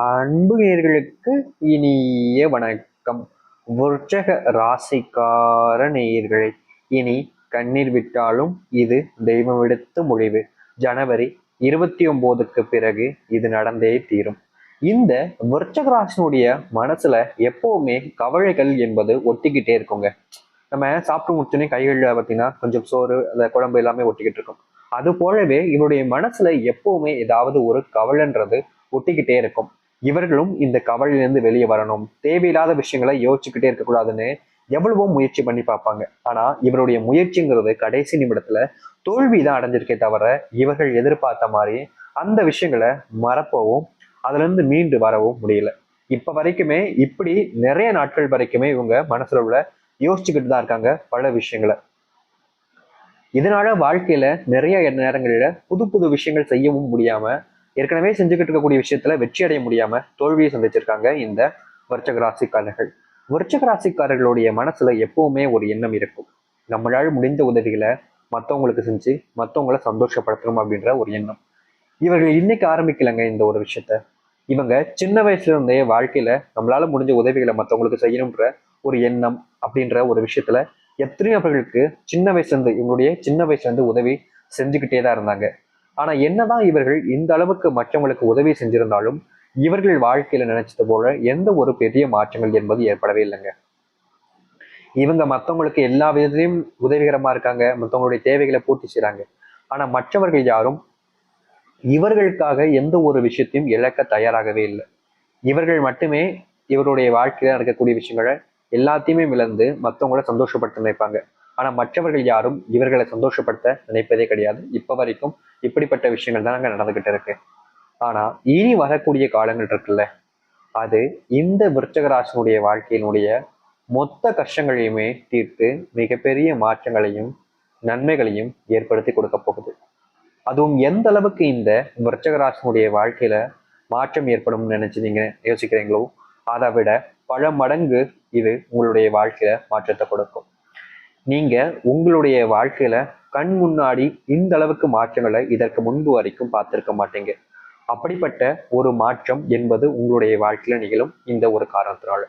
அன்பு நேர்களுக்கு இனிய வணக்கம். விருச்சக ராசிக்கார நேயர்களை இனி கண்ணீர் விட்டாலும் இது தெய்வம் எடுத்த முடிவு. ஜனவரி இருபத்தி ஒன்பதுக்கு பிறகு இது நடந்தே தீரும். இந்த விருச்சக ராசினுடைய மனசுல எப்பவுமே கவலைகள் என்பது ஒட்டிக்கிட்டே இருக்குங்க. நம்ம சாப்பிட்டு முடிச்சோன்னே கைகளில் பார்த்தீங்கன்னா கொஞ்சம் சோறு அந்த குழம்பு எல்லாமே ஒட்டிக்கிட்டு இருக்கும். அது போலவே இவருடைய மனசுல எப்பவுமே ஏதாவது ஒரு கவலைன்றது ஒட்டிக்கிட்டே இருக்கும். இவர்களும் இந்த கவலையிலிருந்து வெளியே வரணும். தேவையில்லாத விஷயங்களை யோசிச்சுக்கிட்டே இருக்கக்கூடாதுன்னு எவ்வளவோ முயற்சி பண்ணி பார்ப்பாங்க. ஆனா இவருடைய முயற்சிங்கிறது கடைசி நிமிடத்துல தோல்வி தான் அடைஞ்சிருக்கே தவிர இவர்கள் எதிர்பார்த்த மாதிரி அந்த விஷயங்களை மறப்பவும் அதுல இருந்து மீண்டு வரவும் முடியல. இப்ப வரைக்குமே இப்படி நிறைய நாட்கள் வரைக்குமே இவங்க மனசுல உள்ள யோசிச்சுக்கிட்டு தான் இருக்காங்க பல விஷயங்களை. இதனால வாழ்க்கையில நிறைய நேரங்களில புது புது விஷயங்கள் செய்யவும் முடியாம ஏற்கனவே செஞ்சுக்கிட்டு இருக்கக்கூடிய விஷயத்துல வெற்றி அடைய முடியாம தோல்வியை சந்திச்சிருக்காங்க இந்த விருச்சக ராசிக்காரர்கள். விருச்சக ராசிக்காரர்களுடைய மனசுல எப்பவுமே ஒரு எண்ணம் இருக்கும். நம்மளால் முடிந்த உதவிகளை மற்றவங்களுக்கு செஞ்சு மற்றவங்கள சந்தோஷப்படுத்தணும் அப்படின்ற ஒரு எண்ணம். இவர்கள் இன்னைக்கு ஆரம்பிக்கலைங்க இந்த ஒரு விஷயத்த. இவங்க சின்ன வயசுல இருந்தே வாழ்க்கையில நம்மளால முடிஞ்ச உதவிகளை மற்றவங்களுக்கு செய்யணுன்ற ஒரு எண்ணம் அப்படின்ற ஒரு விஷயத்துல எத்தனையோ அவர்களுக்கு சின்ன வயசுல இருந்து இவங்களுடைய சின்ன வயசுல இருந்து உதவி செஞ்சுக்கிட்டே தான் இருந்தாங்க. ஆனா என்னதான் இவர்கள் இந்த அளவுக்கு மற்றவங்களுக்கு உதவி செஞ்சிருந்தாலும் இவர்கள் வாழ்க்கையில நினைச்சது போல எந்த ஒரு பெரிய மாற்றங்கள் என்பது ஏற்படவே இல்லைங்க. இவங்க மற்றவங்களுக்கு எல்லா விதத்திலையும் உதவிகரமா இருக்காங்க மற்றவங்களுடைய தேவைகளை பூர்த்தி செய்யறாங்க ஆனா மற்றவர்கள் யாரும் இவர்களுக்காக எந்த ஒரு விஷயத்தையும் இழக்க தயாராகவே இல்லை. இவர்கள் மட்டுமே இவருடைய வாழ்க்கையில நடக்கக்கூடிய விஷயங்களை எல்லாத்தையுமே இழந்து மற்றவங்கள சந்தோஷப்படுத்த நினைப்பாங்க. ஆனால் மற்றவர்கள் யாரும் இவர்களை சந்தோஷப்படுத்த நினைப்பதே கிடையாது. இப்போ வரைக்கும் இப்படிப்பட்ட விஷயங்கள் தான் அங்கே நடந்துகிட்டு இருக்கு. ஆனால் இனி வரக்கூடிய காலங்கள் இருக்குல்ல? அது இந்த விருச்சகராசனுடைய வாழ்க்கையினுடைய மொத்த கஷ்டங்களையுமே தீர்த்து மிகப்பெரிய மாற்றங்களையும் நன்மைகளையும் ஏற்படுத்தி கொடுக்க போகுது. அதுவும் எந்த அளவுக்கு இந்த விருச்சகராசனுடைய வாழ்க்கையில மாற்றம் ஏற்படும்னு நினைச்சு நீங்க யோசிக்கிறீங்களோ அதை விட பல மடங்கு இது உங்களுடைய வாழ்க்கையில மாற்றத்தை கொடுக்கும். நீங்க உங்களுடைய வாழ்க்கையில கண் முன்னாடி இந்த அளவுக்கு மாற்றங்களை இதற்கு முன்பு வரைக்கும் பார்த்திருக்க மாட்டீங்க. அப்படிப்பட்ட ஒரு மாற்றம் என்பது உங்களுடைய வாழ்க்கையில நிகழும் இந்த ஒரு காரணத்தினால.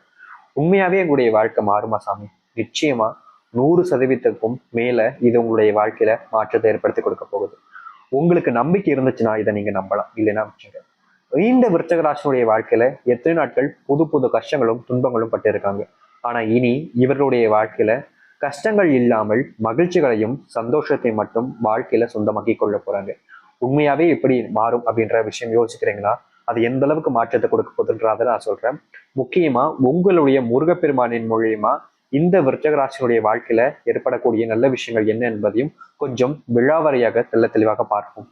உண்மையாவே உங்களுடைய வாழ்க்கை மாறுமா சாமி? நிச்சயமா நூறு சதவீதத்துக்கும் மேல இது உங்களுடைய வாழ்க்கையில மாற்றத்தை ஏற்படுத்தி கொடுக்க போகுது. உங்களுக்கு நம்பிக்கை இருந்துச்சுன்னா இதை நீங்க நம்பலாம். இல்லைன்னா வச்சுங்க இந்த விருச்சகராசனுடைய வாழ்க்கையில எத்தனை நாட்கள் புது புது கஷ்டங்களும் துன்பங்களும் பட்டிருக்காங்க. ஆனா இனி இவர்களுடைய வாழ்க்கையில கஷ்டங்கள் இல்லாமல் மகிழ்ச்சிகளையும் சந்தோஷத்தையும் மட்டும் வாழ்க்கையில சொந்தமாக்கி கொள்ள போறாங்க. உண்மையாவே எப்படி மாறும் அப்படின்ற விஷயம் யோசிக்கிறீங்களா? அது எந்த அளவுக்கு மாற்றத்தை கொடுக்க போகுதுன்றதை நான் சொல்றேன். முக்கியமா உங்களுடைய முருகப்பெருமானின் மூலியமா இந்த விருச்சகராசினுடைய வாழ்க்கையில ஏற்படக்கூடிய நல்ல விஷயங்கள் என்ன என்பதையும் கொஞ்சம் விழாவறையாக தெல்ல தெளிவாக பார்ப்போம்.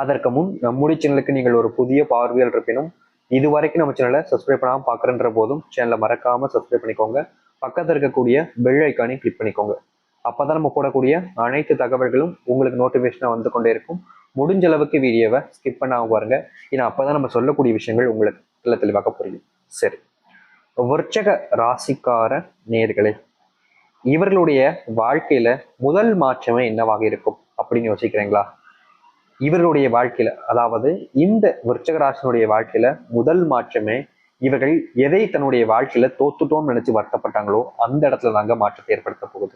அதற்கு முன் நம்முடைய சேனலுக்கு நீங்கள் ஒரு புதிய பார்வையில் இருப்பினும் இது வரைக்கும் நம்ம சேனலை சப்ஸ்கிரைப் பண்ணாமல் பார்க்குறன்ற போதும் சேனலை மறக்காம சப்ஸ்கிரைப் பண்ணிக்கோங்க. பக்கத்தில் இருக்கக்கூடிய பெல் ஐக்கானே கிளிக் பண்ணிக்கோங்க. அப்பதான் நம்ம போடக்கூடிய அனைத்து தகவல்களும் உங்களுக்கு நோட்டிஃபிகேஷனாக வந்து கொண்டே இருக்கும். முடிஞ்ச அளவுக்கு வீடியோவை ஸ்கிப் பண்ணாமல் பாருங்க. ஏன்னா அப்பதான் நம்ம சொல்லக்கூடிய விஷயங்கள் உங்களுக்கு தெள்ள தெளிவாக புரியும். சரி. விற்சக ராசிக்கார நேர்களே இவர்களுடைய வாழ்க்கையில முதல் மாற்றமே என்னவாக இருக்கும் அப்படின்னு யோசிக்கிறீங்களா? இவர்களுடைய வாழ்க்கையில அதாவது இந்த விருச்சகராசனுடைய வாழ்க்கையில முதல் மாற்றமே இவர்கள் எதை தன்னுடைய வாழ்க்கையில தோத்துட்டோம்னு நினைச்சு வருத்தப்பட்டாங்களோ அந்த இடத்துல தாங்க மாற்றத்தை ஏற்படுத்த போகுது.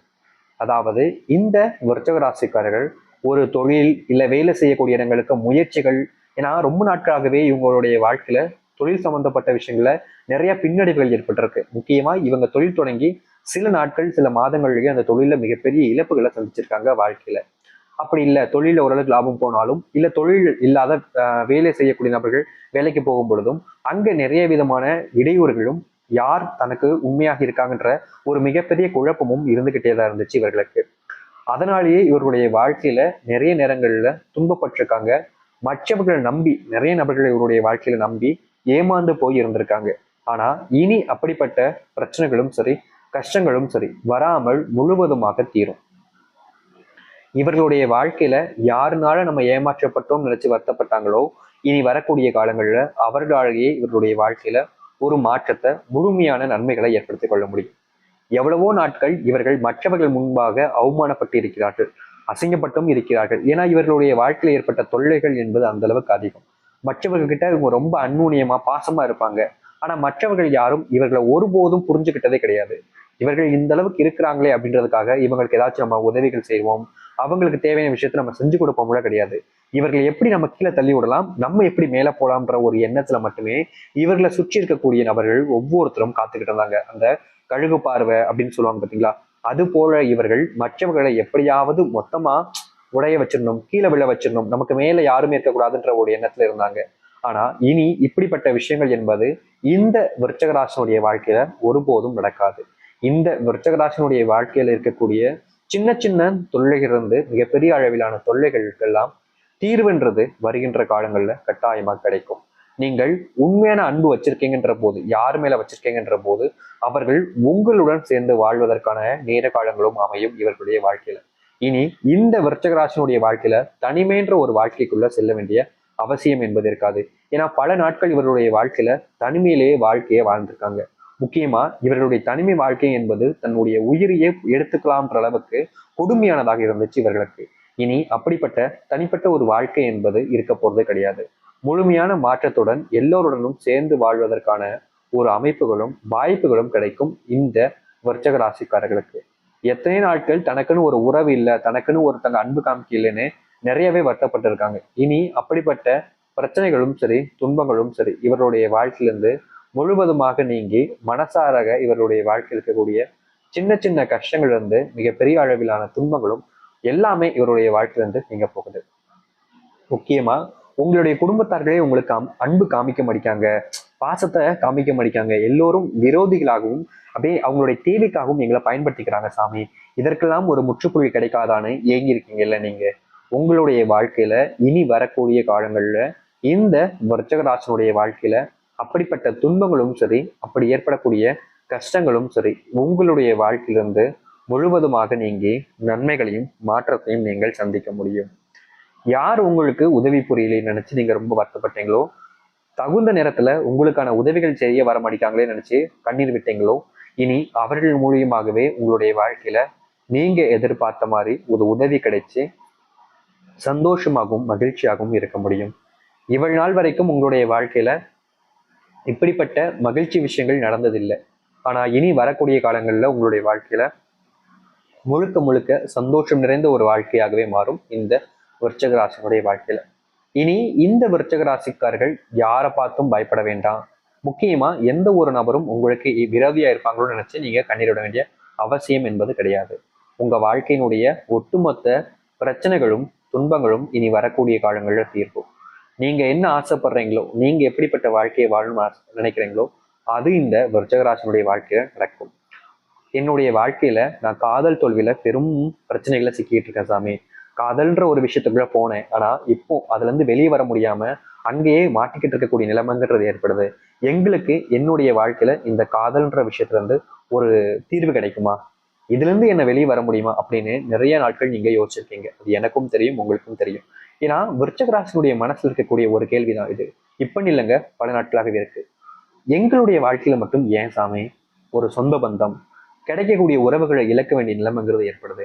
அதாவது இந்த விருச்சக ராசிக்காரர்கள் ஒரு தொழில் இல்ல வேலை செய்யக்கூடிய இடங்களுக்கு முயற்சிகள் ஏன்னா ரொம்ப நாட்களாகவே இவங்களுடைய வாழ்க்கையில தொழில் சம்பந்தப்பட்ட விஷயங்கள நிறைய பின்னடைவுகள் ஏற்பட்டிருக்கு. முக்கியமா இவங்க தொழில் தொடங்கி சில நாட்கள் சில மாதங்கள்லயே அந்த தொழில மிகப்பெரிய இழப்புகளை சந்திச்சிருக்காங்க வாழ்க்கையில. அப்படி இல்லை தொழிலில் ஓரளவுக்கு லாபம் போனாலும் இல்லை தொழில் இல்லாத வேலை செய்யக்கூடிய நபர்கள் வேலைக்கு போகும் பொழுதும் அங்கே நிறைய விதமான இடையூறுகளும் யார் தனக்கு உண்மையாக இருக்காங்கன்ற ஒரு மிகப்பெரிய குழப்பமும் இருந்துகிட்டே தான் இருந்துச்சு இவர்களுக்கு. அதனாலேயே இவர்களுடைய வாழ்க்கையில நிறைய நேரங்கள்ல துன்பப்பட்டிருக்காங்க. மற்றவர்களை நம்பி நிறைய நபர்கள் இவருடைய வாழ்க்கையில நம்பி ஏமாந்து போய் இருந்திருக்காங்க. ஆனா இனி அப்படிப்பட்ட பிரச்சனைகளும் சரி கஷ்டங்களும் சரி வராமல் முழுவதுமாக தீரும். இவர்களுடைய வாழ்க்கையில யாருனால நம்ம ஏமாற்றப்பட்டோம் நினைச்சு வருத்தப்பட்டாங்களோ இனி வரக்கூடிய காலங்களில் அவர்களாலேயே இவர்களுடைய வாழ்க்கையில ஒரு மாற்றத்தை முழுமையான நன்மைகளை ஏற்படுத்திக் கொள்ள முடியும். எவ்வளவோ நாட்கள் இவர்கள் மற்றவர்கள் முன்பாக அவமானப்பட்டு இருக்கிறார்கள் அசிங்கப்பட்டும் இருக்கிறார்கள். ஏன்னா இவர்களுடைய வாழ்க்கையில் ஏற்பட்ட தொல்லைகள் என்பது அந்த அளவுக்கு அதிகம். மற்றவர்கள் கிட்ட இவங்க ரொம்ப அந்நுண்ணியமா பாசமா இருப்பாங்க. ஆனா மற்றவர்கள் யாரும் இவர்களை ஒருபோதும் புரிஞ்சுக்கிட்டதே கிடையாது. இவர்கள் இந்த அளவுக்கு இருக்கிறாங்களே அப்படின்றதுக்காக இவங்களுக்கு ஏதாச்சும் நம்ம உதவிகள் செய்வோம் அவங்களுக்கு தேவையான விஷயத்த நம்ம செஞ்சு கொடுப்போம் கிடையாது. இவர்கள் எப்படி நம்ம கீழே தள்ளி விடலாம்? நம்ம எப்படி மேலே போகலாம்ன்ற ஒரு எண்ணத்துல மட்டுமே இவர்களை சுற்றி இருக்கக்கூடிய நபர்கள் ஒவ்வொருத்தரும் காத்துக்கிட்டு இருந்தாங்க. அந்த கழுகு பார்வை அப்படின்னு சொல்லுவாங்க பார்த்தீங்களா? அது போல இவர்கள் மற்றவர்களை எப்படியாவது மொத்தமா உடைய வச்சிடணும் கீழே விழ வச்சிடணும். நமக்கு மேல யாருமே இருக்கக்கூடாதுன்ற ஒரு எண்ணத்துல இருந்தாங்க. ஆனா இனி இப்படிப்பட்ட விஷயங்கள் என்பது இந்த விருச்சகராசனுடைய வாழ்க்கையில ஒருபோதும் நடக்காது. இந்த விருச்சகராசனுடைய வாழ்க்கையில இருக்கக்கூடிய சின்ன சின்ன தொல்லைகளிலிருந்து மிகப்பெரிய அளவிலான தொல்லைகளுக்கெல்லாம் தீர்வுன்றது வருகின்ற காலங்களில் கட்டாயமாக கிடைக்கும். நீங்கள் உண்மையான அன்பு வச்சிருக்கீங்கன்ற போது யார் மேல வச்சிருக்கீங்கன்ற போது அவர்கள் உங்களுடன் சேர்ந்து வாழ்வதற்கான நேர காலங்களும் அமையும் இவர்களுடைய வாழ்க்கையில. இனி இந்த விருச்சகராசினுடைய வாழ்க்கையில தனிமைன்ற ஒரு வாழ்க்கைக்குள்ள செல்ல வேண்டிய அவசியம் என்பது இருக்காது. ஏன்னா பல நாட்கள் இவருடைய வாழ்க்கையில தனிமையிலேயே வாழ்க்கையை வாழ்ந்திருக்காங்க. முக்கியமா இவர்களுடைய தனிமை வாழ்க்கை என்பது தன்னுடைய உயிரையே எடுத்துக்கலாம்ன்ற அளவுக்கு கொடுமையானதாக இருந்துச்சு இவர்களுக்கு. இனி அப்படிப்பட்ட தனிப்பட்ட ஒரு வாழ்க்கை என்பது இருக்க போறது கிடையாது. முழுமையான மாற்றத்துடன் எல்லோருடனும் சேர்ந்து வாழ்வதற்கான ஒரு அமைப்புகளும் வாய்ப்புகளும் கிடைக்கும் இந்த வர்ச்சக ராசிக்காரர்களுக்கு எத்தனை நாட்கள் தனக்குன்னு ஒரு உறவு இல்லை தனக்குன்னு ஒருத்தங்க அன்பு காமிக்கலன்னு நிறையவே வருத்தப்பட்டிருக்காங்க. இனி அப்படிப்பட்ட பிரச்சனைகளும் சரி துன்பங்களும் சரி இவருடைய வாழ்க்கையிலிருந்து முழுவதுமாக நீங்கி மனசாரக இவருடைய வாழ்க்கையில் இருக்கக்கூடிய சின்ன சின்ன கஷ்டங்கள் இருந்து மிகப்பெரிய அளவிலான துன்பங்களும் எல்லாமே இவருடைய வாழ்க்கையிலிருந்து நீங்க போகுது. முக்கியமா உங்களுடைய குடும்பத்தார்களே உங்களுக்கு அன்பு காமிக்க மாட்டாங்க பாசத்தை காமிக்க மாட்டாங்க எல்லோரும் விரோதிகளாகவும் அப்படியே அவங்களுடைய தேவைக்காகவும் எங்களை பயன்படுத்திக்கிறாங்க சாமி. இதற்கெல்லாம் ஒரு முற்றுப்புள்ளி கிடைக்காதான்னு ஏங்கி இருக்கீங்கல்ல நீங்க. உங்களுடைய வாழ்க்கையில இனி வரக்கூடிய காலங்கள்ல இந்த வர்ச்சகராசனுடைய வாழ்க்கையில அப்படிப்பட்ட துன்பங்களும் சரி அப்படி ஏற்படக்கூடிய கஷ்டங்களும் சரி உங்களுடைய வாழ்க்கையிலிருந்து முழுவதுமாக நீங்கி நன்மைகளையும் மாற்றத்தையும் நீங்கள் சந்திக்க முடியும். யார் உங்களுக்கு உதவி புரியலை நினைச்சு நீங்க ரொம்ப வருத்தப்பட்டீங்களோ தகுந்த நேரத்துல உங்களுக்கான உதவிகள் செய்ய வர மாட்டேங்காங்களே நினைச்சு கண்ணீர் விட்டீங்களோ இனி அவர்கள் மூலியமாகவே உங்களுடைய வாழ்க்கையில நீங்க எதிர்பார்த்த மாதிரி ஒரு உதவி கிடைச்சு சந்தோஷமாகவும் மகிழ்ச்சியாகவும் இருக்க முடியும். இவள் நாள் வரைக்கும் உங்களுடைய வாழ்க்கையில இப்படிப்பட்ட மகிழ்ச்சி விஷயங்கள் நடந்ததில்லை. ஆனால் இனி வரக்கூடிய காலங்களில் உங்களுடைய வாழ்க்கையில் முழுக்க முழுக்க சந்தோஷம் நிறைந்த ஒரு வாழ்க்கையாகவே மாறும் இந்த விருச்சக ராசினுடைய இனி இந்த விருச்சக ராசிக்காரர்கள் யாரை பார்த்தும் பயப்பட வேண்டாம். முக்கியமாக எந்த ஒரு நபரும் உங்களுக்கு விரோதியாக இருப்பாங்களோ நினச்சி நீங்கள் கண்ணீரிட வேண்டிய அவசியம் என்பது கிடையாது. உங்கள் வாழ்க்கையினுடைய ஒட்டுமொத்த பிரச்சனைகளும் துன்பங்களும் இனி வரக்கூடிய காலங்களில் தீர்க்கும். நீங்க என்ன ஆசைப்படுறீங்களோ நீங்க எப்படிப்பட்ட வாழ்க்கையை வாழணும்னு நினைக்கிறீங்களோ அது இந்த விருச்சகராசனுடைய வாழ்க்கையில நடக்கும். என்னுடைய வாழ்க்கையில நான் காதல் தோல்வியில பெரும் பிரச்சனைகளை சிக்கிட்டு இருக்கேன் சாமி. காதல்ன்ற ஒரு விஷயத்துக்குள்ள போனேன். ஆனா இப்போ அதுல இருந்து வெளியே வர முடியாம அங்கேயே மாட்டிக்கிட்டு இருக்கக்கூடிய நிலைமைங்கிறது ஏற்படுது. எங்களுக்கு என்னுடைய வாழ்க்கையில இந்த காதல்ன்ற விஷயத்துல இருந்து ஒரு தீர்வு கிடைக்குமா? இதுல இருந்து என்ன வெளியே வர முடியுமா? அப்படின்னு நிறைய நாட்கள் நீங்க யோசிச்சிருக்கீங்க. அது எனக்கும் தெரியும் உங்களுக்கும் தெரியும். ஏன்னா விருச்சகராசனுடைய மனசில் இருக்கக்கூடிய ஒரு கேள்விதான் இது. இப்ப இல்லைங்க பல நாட்களாகவே இருக்கு. எங்களுடைய வாழ்க்கையில மட்டும் ஏன் சாமி? ஒரு சொந்த பந்தம் கிடைக்கக்கூடிய உறவுகளை இழக்க வேண்டிய நிலைமைங்கிறது ஏற்படுது.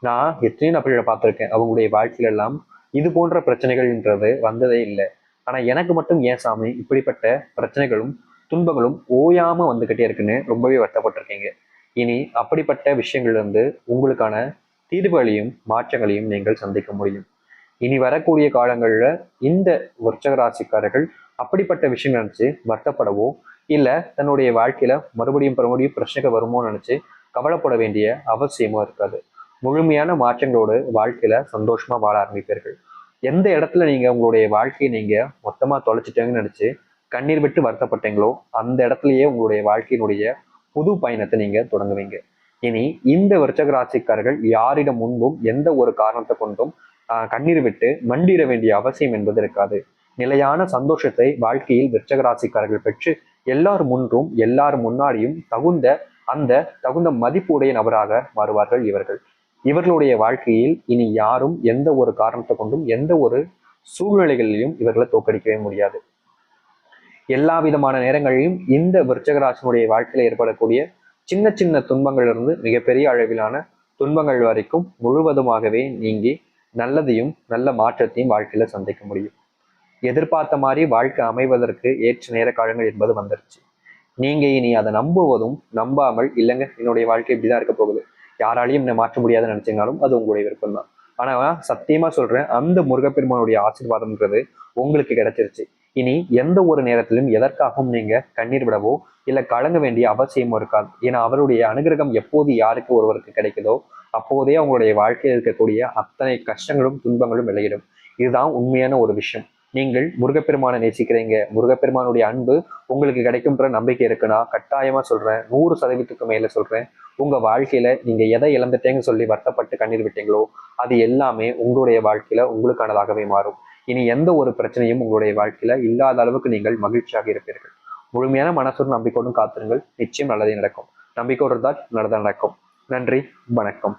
நான் எத்தனையோ நபர்களை பார்த்துருக்கேன். அவங்களுடைய வாழ்க்கையில எல்லாம் இது போன்ற பிரச்சனைகள்ன்றது வந்ததே இல்லை. ஆனா எனக்கு மட்டும் ஏன் சாமி? இப்படிப்பட்ட பிரச்சனைகளும் துன்பங்களும் ஓயாம வந்துகிட்டே இருக்குன்னு ரொம்பவே வருத்தப்பட்டிருக்கீங்க. இனி அப்படிப்பட்ட விஷயங்கள்லேருந்து உங்களுக்கான தீர்வுகளையும் மாற்றங்களையும் நீங்கள் சந்திக்க முடியும். இனி வரக்கூடிய காலங்களில் இந்த வர்ச்சக ராசிக்காரர்கள் அப்படிப்பட்ட விஷயங்கள் நினச்சி வருத்தப்படவோ இல்லை தன்னுடைய வாழ்க்கையில மறுபடியும் மறுபடியும் பிரச்சனைகள் வருமோ நினச்சி கவலைப்பட வேண்டிய அவசியமும் இருக்காது. முழுமையான மாற்றங்களோடு வாழ்க்கையில சந்தோஷமா வாழ ஆரம்பிப்பீர்கள். எந்த இடத்துல நீங்க உங்களுடைய வாழ்க்கையை நீங்க மொத்தமா தொலைச்சிட்டேங்கன்னு நினச்சி கண்ணீர் விட்டு வருத்தப்பட்டீங்களோ அந்த இடத்துலயே உங்களுடைய வாழ்க்கையினுடைய புது பயணத்தை நீங்க தொடங்குவீங்க. இனி இந்த விருச்சக ராசிக்காரர்கள் யாரிடம் முன்பும் எந்த ஒரு காரணத்தை கொண்டும் கண்ணீர் விட்டு மண்டிட வேண்டிய அவசியம் என்பது இருக்காது. நிலையான சந்தோஷத்தை வாழ்க்கையில் விருச்சகராசிக்காரர்கள் பெற்று எல்லார் முன்றும் எல்லார் முன்னாடியும் தகுந்த அந்த தகுந்த மதிப்புடைய நபராக மாறுவார்கள் இவர்கள். இவர்களுடைய வாழ்க்கையில் இனி யாரும் எந்த ஒரு காரணத்தை கொண்டும் எந்த ஒரு சூழ்நிலைகளிலும் இவர்களை தோற்கடிக்கவே முடியாது. எல்லா விதமான நேரங்களிலும் இந்த விருச்சகராசனுடைய வாழ்க்கையில் ஏற்படக்கூடிய சின்ன சின்ன துன்பங்களிலிருந்து மிகப்பெரிய அளவிலான துன்பங்கள் வரைக்கும் முழுவதுமாகவே நீங்கி நல்லதையும் நல்ல மாற்றத்தையும் வாழ்க்கையில சந்திக்க முடியும். எதிர்பார்த்த மாதிரி வாழ்க்கை அமைவதற்கு ஏற்ற நேர காலங்கள் என்பது வந்துருச்சு. நீங்க இனி அதை நம்புவதும் நம்பாமல் இல்லைங்க என்னுடைய வாழ்க்கை இப்படிதான் இருக்க போகுது. யாராலையும் என்னை மாற்ற முடியாதுன்னு நினைச்சீங்கனாலும் அது உங்களுடைய விருப்பம் தான் ஆனா சத்தியமா சொல்றேன் அந்த முருகப்பெருமானுடைய ஆசீர்வாதம்ன்றது உங்களுக்கு கிடைச்சிருச்சு. இனி எந்த ஒரு நேரத்திலும் எதற்காகவும் நீங்க கண்ணீர் விடவோ இல்லை கலங்க வேண்டிய அவசியமும் இருக்காது. ஏன்னா அவருடைய அனுகிரகம் எப்போது யாருக்கு ஒருவருக்கு கிடைக்குதோ அப்போதே அவங்களுடைய வாழ்க்கையில் இருக்கக்கூடிய அத்தனை கஷ்டங்களும் துன்பங்களும் விளையிடும் இதுதான் உண்மையான ஒரு விஷயம். நீங்கள் முருகப்பெருமானை நேசிக்கிறீங்க. முருகப்பெருமானுடைய அன்பு உங்களுக்கு கிடைக்கும்ன்ற நம்பிக்கை இருக்குன்னா கட்டாயமா சொல்றேன். நூறு சதவீதத்துக்கு மேல சொல்றேன். உங்க வாழ்க்கையில நீங்க எதை இழந்துட்டேங்கன்னு சொல்லி வருத்தப்பட்டு கண்ணீர் விட்டீங்களோ அது எல்லாமே உங்களுடைய வாழ்க்கையில உங்களுக்கானதாகவே மாறும். இனி எந்த ஒரு பிரச்சனையும் உங்களுடைய வாழ்க்கையில இல்லாத அளவுக்கு நீங்கள் மகிழ்ச்சியாக இருப்பீர்கள். முழுமையான மனசுடன் நம்பிக்கையோடும் காத்திருங்கள். நிச்சயம் நல்லதே நடக்கும். நம்பிக்கையோடு இருந்தால் நல்லதாக நடக்கும். நன்றி வணக்கம்.